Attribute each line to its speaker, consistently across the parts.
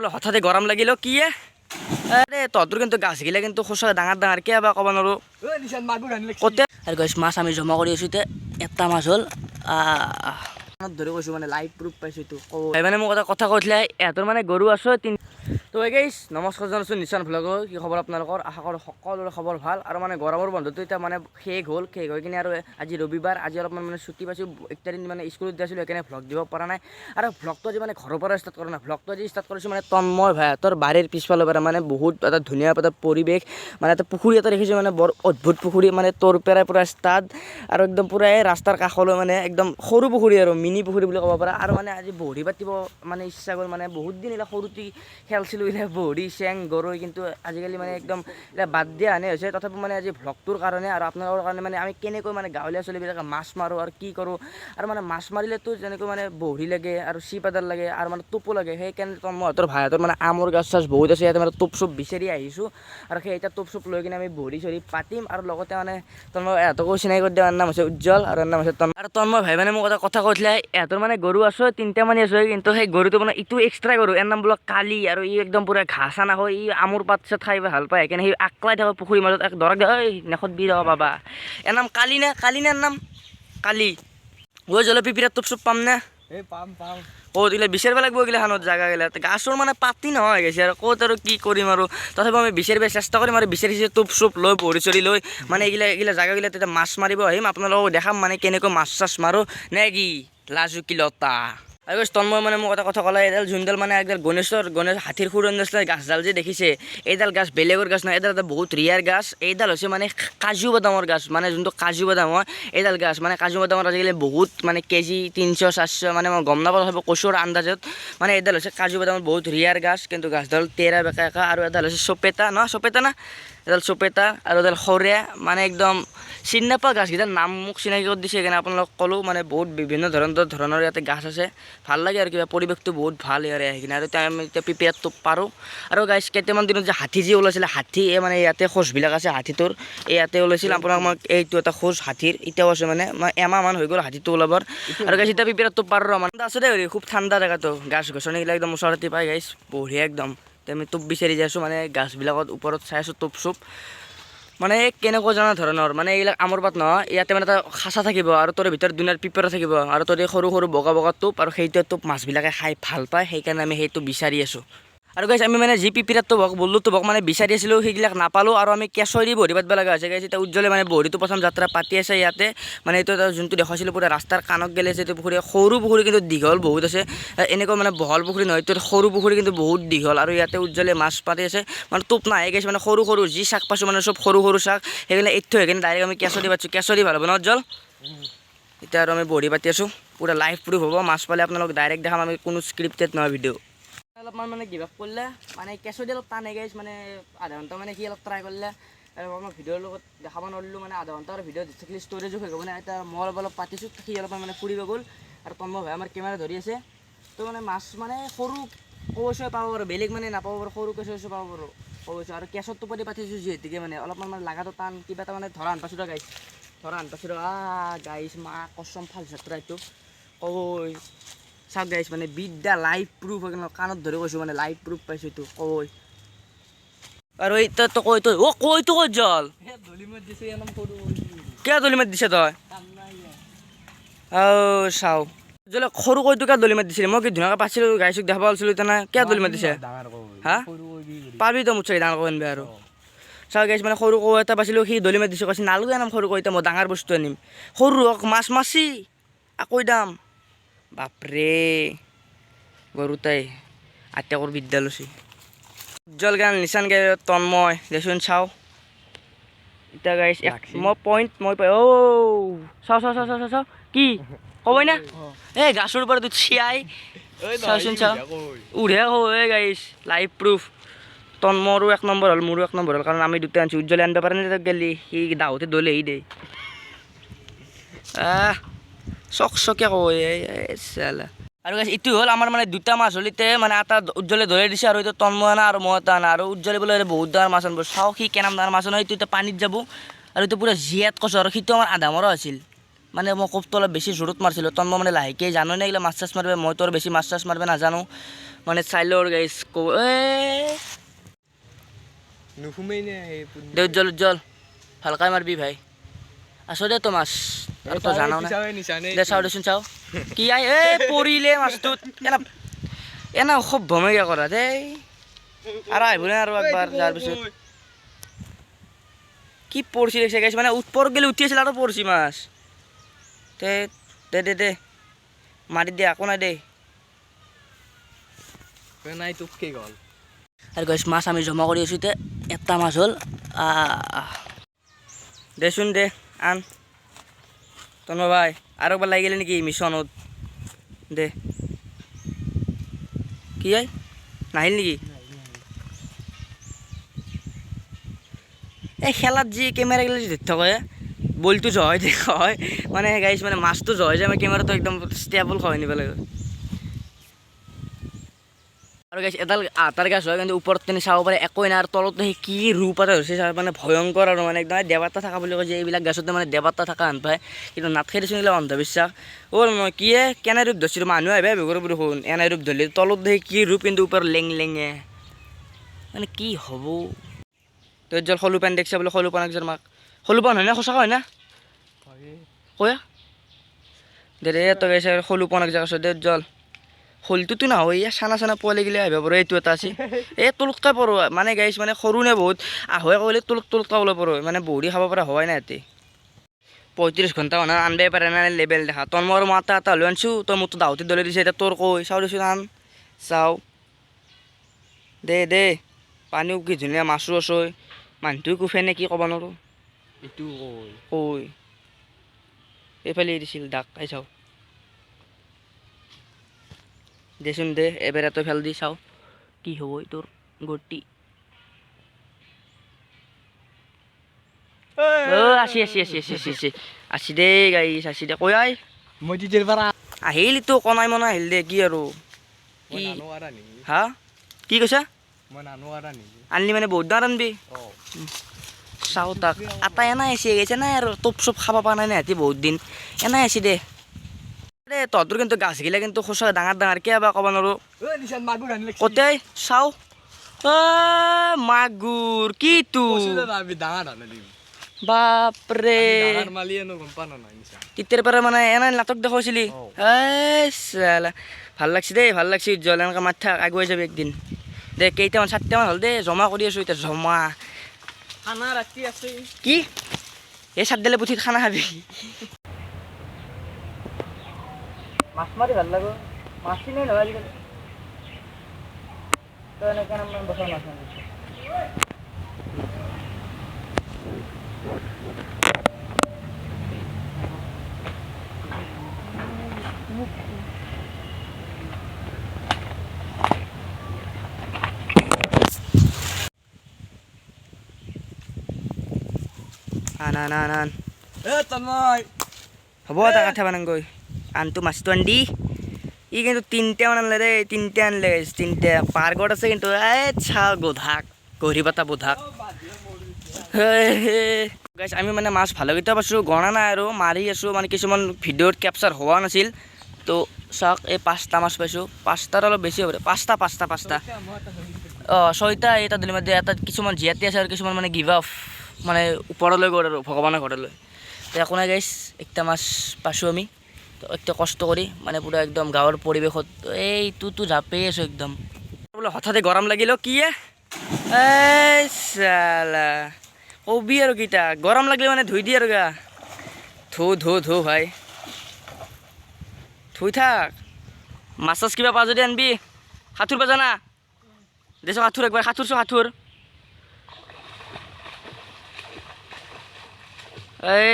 Speaker 1: বোলে হঠাতে গরম লাগিল কি এ? আরে তহঁতৰ কিন্তু গাছগিলা কিন্তু সঁচা ডাঙৰ ডাঙৰ কিয় বা ক'ব নোৱাৰোঁ? কতে? আৰু গছ মাছ আমি জমা কৰি আছোঁ এতিয়া এটা মাছ হ'ল। ধৰি কৈছোঁ মানে লাইভ প্ৰুফ পাইছোঁ এইটো মানে মোক এটা কথা কৈছিলে ইহঁতৰ মানে গৰু আছে তিন তো গাইছ নমস্কাৰ জনাইছোঁ নিচান ভ্লগৰ কি খবৰ আপোনালোকৰ? আশা কৰোঁ সকলোৰে খবৰ ভালো। আৰু মানে গৰমৰ বন্ধটো এতিয়া মানে শেষ হ'ল। শেষ হৈ কিনে আৰু আজি ৰবিবাৰ। আজি অলপমান মানে ছুটি পাইছোঁ। একটা দিন মানে স্কুলত দিছিলোঁ সেইকাৰণে ভ্লগ দিব পৰা নাই। আৰু ভ্লগটো আজি মানে ঘৰৰ পৰা ষ্টাৰ্ট কৰা নাই। ভ্লগটো আজি ষ্টাৰ্ট কৰিছোঁ মানে তন্ময় ভাইহঁতৰ বাৰীৰ পিছফালৰ পৰা। মানে বহুত এটা ধুনীয়া এটা পৰিৱেশ মানে এটা পুখুৰী এটা দেখিছোঁ মানে বৰ অদ্ভুত পুখুৰী মানে তোৰ পৰাই পূৰা ষ্টাৰ্ট আৰু একদম পূৰা এই ৰাস্তাৰ কাষলৈ মানে একদম সৰু পুখুৰী আৰু মিনি পুখুৰী বুলি ক'ব পাৰা। আৰু মানে আজি বহৰি পাতিব মানে ইচ্ছা গ'ল। মানে বহুত দিন এইবিলাক সৰুতে খেলছিলোঁ এইবিলাক বহৰি চেং গৰৈ, কিন্তু আজিকালি মানে একদম এতিয়া বাদ দিয়া আনে হৈছে। তথাপিও মানে আজি ভ্লগটোৰ কাৰণে আৰু আপোনালোকৰ কাৰণে মানে আমি কেনেকৈ মানে গাঁৱলীয়া ছোৱালীবিলাকে মাছ মাৰোঁ আৰু কি কৰোঁ, আৰু মানে মাছ মাৰিলেতো যেনেকৈ মানে বহৰি লাগে আৰু চিপ এডাল লাগে আৰু মানে টোপো লাগে, সেইকাৰণে তন্ময়হঁতৰ ভাইহঁতৰ মানে আমৰ গাছ চাছ বহুত আছে, ইয়াতে মানে টোপ চুপ বিচাৰি আহিছোঁ। আৰু সেই এতিয়া টোপ চুপ লৈ কিনে আমি বহৰি চহৰি পাতিম আৰু লগতে মানে তন্ময় ইহঁতকো চিনাকি কৰি দিওঁ ইয়াৰ নাম হৈছে উজ্জ্বল আৰু নাম হৈছে তন্ময়। আৰু তন্ময় ভাই মানে মোক এটা কথা কৈছিলে ইহঁতৰ মানে গৰু আছে তিনিটা মানে আছে কিন্তু সেই গৰুটো মানে ইটো এক্সট্ৰা গৰু ইয়াৰ নাম বোলে কালি আৰু ই একদম পূৰা ঘাঁহ চাহ নাখায় ই আমুৰ পাত চাত খাই ভালো পায়। সেইকাৰণে সি আকলাই থাকে পুখুৰীৰ মাজত এক ধৰক দে ঐ নেখত বি ৰ'বা বাবা। ইয়াৰ নাম কালি নে কালি নে ইয়াৰ নাম? কালি। ঐ জলে পিপিৰাত টোপ চুপ পাম নে
Speaker 2: এই পাম পাম।
Speaker 1: ক'ত এইগিলা বিচাৰিব লাগিব এইগিলা খানত জেগাগিলা গাছৰ মানে পাতি নহয় গৈছে আৰু ক'ত আৰু কি কৰিম আৰু। তথাপিও আমি বিচাৰিব চেষ্টা কৰিম আৰু বিচাৰিছে টোপ চুপ লৈ ভৰি চৰি লৈ মানে এইগিলা এইগিলা জেগাগিলা তেতিয়া মাছ মাৰিব আহিম। আপোনালোকক দেখাম মানে কেনেকৈ মাছ চাছ মাৰোঁ। নে কি? লাজু কিলতা আৰু তন্ময় মানে মোক এটা কথা ক'লে এইডাল যোনডাল মানে একডাল গণেশৰ, গণেশ হাতীৰ সুৰণ নিচিনা গাছডাল যে দেখিছে, এইডাল গাছ বেলেগৰ গাছ নহয়, এইডাল এটা বহুত ৰিয়াৰ গাছ, এইডাল হৈছে মানে কাজু বাদামৰ গাছ মানে যোনটো কাজু বাদাম হয়, এইডাল গাছ মানে কাজু বাদামৰ আজিকালি বহুত মানে কেজি তিনিশ, চাৰিশ মানে মই গম নাপাওঁ, তথাপিও কচুৰ আন্দাজত মানে এইডাল হৈছে কাজু বাদামৰ বহুত ৰিয়াৰ গাছ, কিন্তু গাছডাল তেৰা বেকা একা আৰু এডাল হৈছে চপেটা ন চপেটা না? এডাল চপেটা আৰু এডাল সৰিয়া মানে একদম চিনি নাপাওঁ গাছকেইটাৰ নাম মোক চিনাকি কৰি দিছে, সেইকাৰণে আপোনালোকক ক'লোঁ মানে বহুত বিভিন্ন ধৰণৰ ধৰণৰ ইয়াতে গাছ আছে। ভালো লাগে আৰু কিবা পৰিৱেশটো বহুত ভালো ইয়াৰে আহি কিনে। আৰু এতিয়া আমি এতিয়া প্ৰিপেয়াৰটো পাৰোঁ। আৰু গাছ কেইটামান দিনত যে হাতী যে ওলাইছিলে, হাতী, এই মানে ইয়াতে খোজবিলাক আছে হাতীটোৰ। এই ইয়াতে ওলাইছিল, আপোনাক মই এইটো এটা খোজ, হাতীৰ, এতিয়াও আছে মানে। মই এমাহমান হৈ গ'ল হাতীটো ওলাবৰ। আৰু গাছ, এতিয়া প্ৰিপেয়াৰটো পাৰোঁ মানে আছে দেই, খুব ঠাণ্ডা জেগাটো। গাছ গছনিবিলাক একদম ওচৰতে পাই গাইছ, বঢ়িয়া একদম। আমি টোপ বিচাৰি যাই মানে গাছবিলাকত ওপৰত চাই আছোঁ টোপ চুপ। মানে কেনেকুৱা জনা ধৰণৰ মানে এইবিলাক আমৰ পাত নহয় ইয়াতে মানে এটা খাঁচা থাকিব আৰু তোৰ ভিতৰত দুনিয়াৰ পিপৰা থাকিব আৰু তোৰ সৰু সৰু বগা বগা টোপ আৰু সেইটোৱে টোপ মাছবিলাকে খাই ভালো পায়, সেইকাৰণে আমি সেইটো বিচাৰি আছোঁ। আৰু গাইছ আমি মানে যি পিপিৰাটো বক বল্লুটো বক মানে বিচাৰি আছিলোঁ সেইবিলাক নাপালোঁ আৰু আমি কেঁচৰি ভৰি পাতিব লগা হৈছে গাইছ এতিয়া উজ্জ্বলে মানে ভৰিটো প্ৰথম যাত্ৰা পাতি আছে ইয়াতে। মানে এইটো এটা যোনটো দেখুৱাইছিলোঁ পুৰা ৰাস্তাৰ কাণত গেলে আছে এইটো পুখুৰী, সৰু পুখুৰী কিন্তু দীঘল বহুত আছে। এনেকুৱা মানে বহল পুখুৰী নহয়, এইটো সৰু পুখুৰী কিন্তু বহুত দীঘল। আৰু ইয়াতে উজ্জ্বলে মাছ পাতি আছে। মানে টোপ নাহে গাইছ মানে সৰু সৰু যি শাক পাইছোঁ মানে চব সৰু সৰু শাক সেইকাৰণে এইটো সেইকাৰণে ডাইৰেক্ট আমি কেঁচৰি পাতিছোঁ কেঁচৰি ভালো হ'ব ন উজ্জ্বল? এতিয়া আৰু আমি বহি পাতি আছোঁ। পূৰা লাইভ প্ৰুফ হ'ব। মাছ পালে আপোনালোক ডাইৰেক্ট দেখাম। আমি কোনো স্ক্ৰিপ্টেড নহয় ভিডিঅ' অলপমান মানে গিভ আপ কৰিলে মানে কেঁচুদি অলপ টান গাইছ মানে আধা ঘণ্টা মানে সি অলপ ট্ৰাই কৰিলে। আৰু মই ভিডিঅ'ৰ লগত দেখাব নোৱাৰিলোঁ মানে আধা ঘণ্টাৰ ভিডিঅ' দি থাকিলে ষ্ট'ৰেজো শেষ হ'ব মানে এতিয়া মই অলপ অলপ পাতিছোঁ, সি অলপমান মানে ফুৰিব গ'ল, আৰু তন্ময় ভাই আমাৰ কেমেৰা ধৰি আছে। তো মানে মাছ মানে সৰু কচুৱে পাব পাৰোঁ, বেলেগ মানে নাপাব পাৰোঁ, সৰু কেঁচু চেচু পাব পাৰোঁ কৈছোঁ আৰু কেঁচৰ টোপনি পাতিছোঁ যিহেতুকে মানে অলপমান মানে লাগাটো টান, কিবা এটা মানে ধৰা আন পাইছোঁ গাইছ ধৰা আন পাইছোঁ আ গাইছ মা কচম ফাল যাত্ৰা এইটো কৈ চাওক গাইছ মানে বিদ্যা লাইভ প্ৰুফ কাণত ধৰি কৈছোঁ মানে লাইভ প্ৰুফ পাইছোঁ এইটো কৈ। আৰু এতিয়া তো কৈ তই অ' কৈ তো কৈ জল
Speaker 2: দিছে
Speaker 1: কিয় দলিমাত দিছে তই? অ চাওঁ। জলে সৰু কৈটো কিয় দলিমাত দিছিলে? মই কি ধুনীয়াকৈ পাইছিলোঁ গাইছক দেখাব পাৰিছিলোঁ তেনে কিয় দলিমাত দিছে?
Speaker 2: কৈ।
Speaker 1: হা?
Speaker 2: কৈ কি
Speaker 1: তই মোৰ চাগে ডাঙৰ কৈ আনিবি আৰু। চাওঁ গাইছ মানে সৰু কৈ এটা পাইছিলোঁ সি দলিমাত দিছে কৈছে নালগে আনাম সৰু কৈ এতিয়া মই ডাঙৰ বস্তু আনিম। সৰু হওক মাছ মাছি আকৌ দাম। বাপৰে গৰুতাই আত্যাকৰ বিদ্যা লৈছে। উজ্জ্বল গান নিচান গে তন্ময় দেচোন চাওঁ। এতিয়া গাইছ এক মই পইণ্ট মই পাই অ' চাওঁ চাওঁ চাওঁ চাওঁ চাওঁ চাওঁ কি? ক'বই না? এই গাছৰ ওপৰত চিয়াই। চাওচোন চাওঁ। উঢ়ে এই গাইছ লাইভ প্ৰুফ তন্মৰো এক নম্বৰ হ'ল মোৰো এক নম্বৰ হ'ল কাৰণ আমি দুটা আনিছোঁ। উজ্জ্বলে আনিব পাৰে নে তাক গেলি? সি দাওঁতে দলে সি দেই। আহ। চক চকে কওঁ এই এই চালা আৰু গাইছ এইটো হ'ল আমাৰ মানে দুটা মাছ হ'ল এতিয়া মানে এটা উজ্জ্বলে ধৰি দিছে আৰু এইটো তন্ময় আনা আৰু মই এটা আনা। আৰু উজ্জ্বলে বোলে বহুত ডাঙৰ মাছ আনিব। চাওঁ সি কেনাম ডাঙৰ মাছ আনো এইটো এতিয়া পানীত যাব। আৰু এইটো পূৰা জীয়াত কৈছোঁ আৰু সিটো আমাৰ আধা মৰা আছিল। মানে মই কোপটো অলপ বেছি জোৰত মাৰিছিলোঁ। তন্ময় মানে লাহেকৈ জানো নে এইগিলা মাছ চাছ মাৰিব? মইতো আৰু বেছি মাছ চাছ মাৰিব নাজানো। মানে চাইলৰ গাইছ ক'ব এ।
Speaker 2: নুসুমেই নে
Speaker 1: দে উজ্জ্বল উজ্জ্বল। ভালকৈ মাৰবি ভাই। দে তো মাছ তই জানাও না। দে চাওঁ দেচোন চাওঁ। কি আই এ পৰিলে মাছটোত। এনা এনা খুব ভমেগা কৰা দেই আৰু আহিব নে আৰু একবাৰ যাৰ পিছত? কি পৰছি দেখিছে গাইছ? মানে ওপৰত গেলি উঠি আছিল আৰু পৰছি মাছ। দে দে দে দে। মাৰি দে একো নাই দে।
Speaker 2: নাই তোকে গ'ল?
Speaker 1: আৰু গাইছ মাছ আমি জমা কৰি আছোঁ এতিয়া এটা মাছ হ'ল। দেচোন দে। আন। তন্ম ভাই আৰু একবাৰ লাগি নেকি মিছনত দে। কি আই নাহিল নেকি? এই খেলাত যি কেমেৰা গিলা যি ধৰি থাকে বলটো জহাই দিয়ে হয়। মানে গাইছ মানে মাছটো জহাই যায় মানে কেমেৰাটো একদম ষ্টেবল খহাই নিব লাগে। আৰু গাইছ এডাল আটাৰ গাছ হয় কিন্তু ওপৰত তেনে চাব পাৰে একোৱে নাই আৰু তলত সেই কি ৰূপ এটা হৈছে মানে ভয়ংকৰ আৰু মানে একদম দেৱাতা থকা বুলি কয় যে এইবিলাক গাছতে মানে দেৱাতা থকা হেন পায়। কিন্তু নাথাকে দেচোন এইবিলাক অন্ধবিশ্বাস। অ' মই কিয়ে কেনে ৰূপ ধৰিছিলোঁ মানুহে আহিব বেগৰ দেখোন এনে ৰূপ ধৰিলে তলত সেই কি ৰূপ কিন্তু ওপৰত লেং লেঙে। মানে কি হ'ব? তই জল সৰু পেন দেখিছা বোলে সৰু পান একজন মাক। সৰু পান হয় না সঁচাকৈ হয় না? কয়া। দে দে তই সৰু পান এক জেগা দে জল শোলটোতো নহয় ইয়াৰ চানা চানা পোৱালি গিলা আহিব পাৰো এইটো এটা আছে। এই তোলকা পৰো মানে গাইছ মানে সৰু নে বহুত আহোৱে ক'লে তোলক তোলকা ওলাব পাৰো মানে বহি খাব পৰা হোৱাই নাই ইয়াতে। পঁয়ত্ৰিছ ঘণ্টা মানে আনবাই পাৰে নাই লেবেল দেখা। তই মোৰ মাতা এটা হ'লেও আনছোঁ তই মোৰতো দাউতি দলে দিছে এতিয়া তোৰ কৈ চাওঁ দেচোন আন চাওঁ। দে দে পানীও কি ধুনীয়া মাছো আছে মানুহটোৱে কুফে নে কি ক'ব নোৱাৰোঁ।
Speaker 2: এইটো
Speaker 1: কৈ এইফালে দিছিল ডাক আই চাওঁ। দেচোন দে এবাৰ এটা ফেল দি চাওঁ। কি হ'ব তোৰ গতি অ' আছি আছি আছি আছি আছি আছি আছি দে গাইছ আছি দে। কৈ আই
Speaker 2: মই তেতিয়াৰ পৰা।
Speaker 1: আহিল তো কনাই মনাই আহিল দে কি আৰু? কি? হা? কি কৈছা? আনলি মানে বহুত ডাঙৰ আনবি? চাওঁ তাক। আটা এনাই আছে গৈছে নাই আৰু টোপ চোপ খাব পৰা নাই সিহঁতি বহুত দিন। এনাই আছে দে। দে তহঁতৰ কিন্তু গাছগিলা কিন্তু সঁচাকৈ ডাঙৰ ডাঙৰ কিয় বা ক'ব নোৱাৰোঁ।
Speaker 2: ঐ নিচান মাগুৰ আনি লাগছি
Speaker 1: কতে চাওঁ। মাগুৰ
Speaker 2: আনি দিম।
Speaker 1: বাপৰে। তেতিয়াৰ পৰা মানে এনাই নাটক দেখাইছিলি। ভালো লাগছে দেই ভালো লাগছে। উজ্জ্বল এনেকৈ মাত থাক আগুৱাই যাবি একদিন। দে কেইটামান চাৰিটামান হ'ল দেই জমা কৰি আছোঁ এতিয়া জমা।
Speaker 2: খানা ৰাতি আছে
Speaker 1: কি? এই চাট দিলে পুথিত খানা খাবি। মাছ মাৰি ভাল লাগে মাছ চিনি নহয় আজিকালি তই এনেকৈ নাম বছৰ মাছ মাৰিছ আন আন আন আন
Speaker 2: এ তন্ময়
Speaker 1: হ'ব এটা কথা বানাংগৈ আনটো মাছটো আনি ই কিন্তু তিনিটা আনলে দেই তিনিটা আনলে তিনিটা পাৰ্গত আছে কিন্তু এই চা গোধাক গঢ়ি পাতা বোধাক আমি মানে মাছ ভালকেইটা পাইছোঁ গণা নাই আৰু মাৰি আছোঁ মানে কিছুমান ভিডিঅ'ত কেপচাৰ হোৱা নাছিল তো চাওক এই পাঁচটা মাছ পাইছোঁ পাঁচটাৰ অলপ বেছি হ'ব পাঁচটা পাঁচটা পাঁচটা অঁ ছয়টা এটা দিলে মানে এটা কিছুমান জীয়াতি আছে আৰু কিছুমান মানে গিভ আপ মানে ওপৰলৈ গ'ল আৰু ভগৱানৰ ঘৰলৈ তো একো নাই গাইছ একটা মাছ পাইছোঁ আমি তো এতিয়া কষ্ট কৰি মানে পূৰা একদম গাঁৱৰ পৰিৱেশত এইটোতো জাপেই আছোঁ একদম। বোলে হঠাতে গৰম লাগিল, কি? এই কবি আৰু কেইটা গৰম লাগিলে মানে ধুই দিয়ে আৰু গা। ধু ধু ধু ভাই। ধুই থাক। মাছ চাছ কিবা পা যদি আনবি সাঁতুৰ পা জানা? দেছো সাঁতুৰ একবাৰ সাঁতুৰছো সাঁতুৰ এই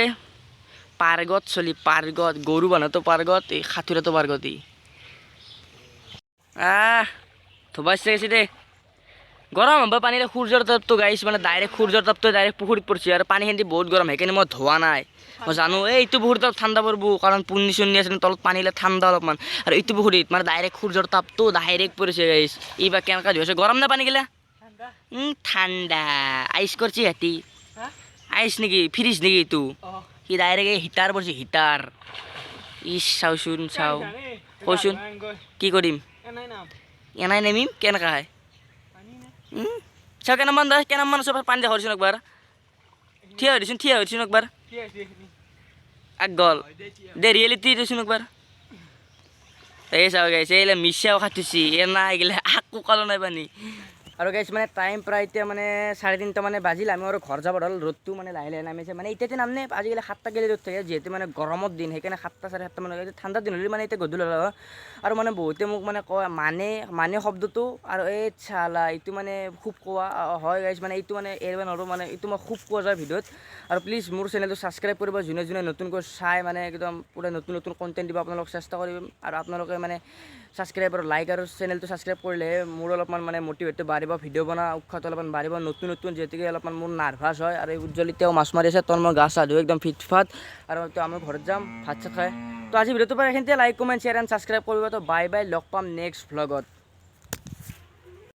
Speaker 1: পাৰ্গত চলি পাৰ্গত গৰু বান্ধাটো পাৰ্গত এই সাঁতুৰাটো পাৰ্গত ই। আহ ধুবা ইচ্ছা গৈছে দেই। গৰম হ'ব পানীৰে সূৰ্যৰ তাপটো গাইছ মানে ডাইৰেক্ট সূৰ্যৰ তাপটো ডাইৰেক্ট পুখুৰীত পৰিছে আৰু পানীখিনি বহুত গৰম সেইকাৰণে মই ধোৱা নাই। মই জানো এই এইটো পুখুৰীত অলপ ঠাণ্ডা পৰিব কাৰণ পুন্নি চুন্নি আছে তলত পানী হ'লে ঠাণ্ডা অলপমান। আৰু এইটো পুখুৰীত মানে ডাইৰেক্ট সূৰ্যৰ তাপটো ডাইৰেক্ট পৰিছে গাইছ। এইবাৰ কেনেকুৱা ধুইছে গৰম না পানীগিলা ঠাণ্ডা। আইচ কৰিছে সিহঁতি আইচ নেকি ফ্ৰিজ নেকি এইটো?
Speaker 2: অঁ
Speaker 1: সি ডাইৰেক্ট এই হিটাৰ পৰিছে হিটাৰ। ইচ চাওচোন চাওঁ। কৈচোন কি কৰিম? এনাই নেমিম, কেনেকা হয়? চাও কেনামান দা কেনামান আছো পানী দেখা দিছোন একবাৰ। থিয় হৈ দিছোন থিয় হৈ দিছোন একবাৰ। আগ গ'ল দে ৰিয়েলিটি দিছোন একবাৰ। এই চাও গাইছে এইলে মিছাও খাটিছি এ নাই এইগিলা আকো কালো নাই পানী আৰু গাইছ মানে টাইম প্ৰায় এতিয়া মানে চাৰে তিনিটা মানে বাজিল, আমি আৰু ঘৰ যাব ধৰল, ৰ'দটো মানে লাহে লাহে নামিছে। মানে এতিয়াতে নামনে, আজিকালি সাতটা গেলি ৰ'দ থাকে, যিহেতু মানে গৰমৰ দিন, সেইকাৰণে সাতটা, চাৰে সাতটা মান ঠাণ্ডা দিন হ'লে মানে এতিয়া গধূলি হ'ল। আৰু। মানে বহুতে মোক মানে কয় মানে মানে শব্দটো? আৰু এই চালা, এইটো মানে খুব কোৱা হয় গাইছ মানে এইটো মানে এৰিব নোৱাৰোঁ মানে এইটো মই খুব কোৱা যায় ভিডিঅ'ত। আৰু প্লিজ মোৰ চেনেলটো ছাবস্ক্ৰাইব কৰিব, যোনে যোনে নতুনকৈ চাই মানে একদম পূৰা নতুন নতুন কণ্টেণ্ট দিব আপোনালোক চেষ্টা কৰিম। আৰু আপোনালোকে মানে ছাবস্ক্ৰাইব আৰু লাইক আৰু চেনেলটো ছাবস্ক্ৰাইব কৰিলেহে মোৰ অলপমান মানে মটিভেটটো বাঢ়িব। ভিডিঅ' বনা উৎসাহ অলপমান বাঢ়িব, নতুন নতুন যিহেতুকে অলপমান মোৰ নাৰ্ভাছ হয় আৰু উজ্জ্বল এতিয়াও মাছ মাৰি আছে তোর মই গা চা ধুই একদম ফিটফাট আৰু তো আমি ঘৰত যাম, ভাত চাত খাই। তো আজি ভিডিঅ'টো পৰা এইখিনিতে like comment share and subscribe কৰিব। তো বাই বাই লগ পাম নেক্সট ভ্লগত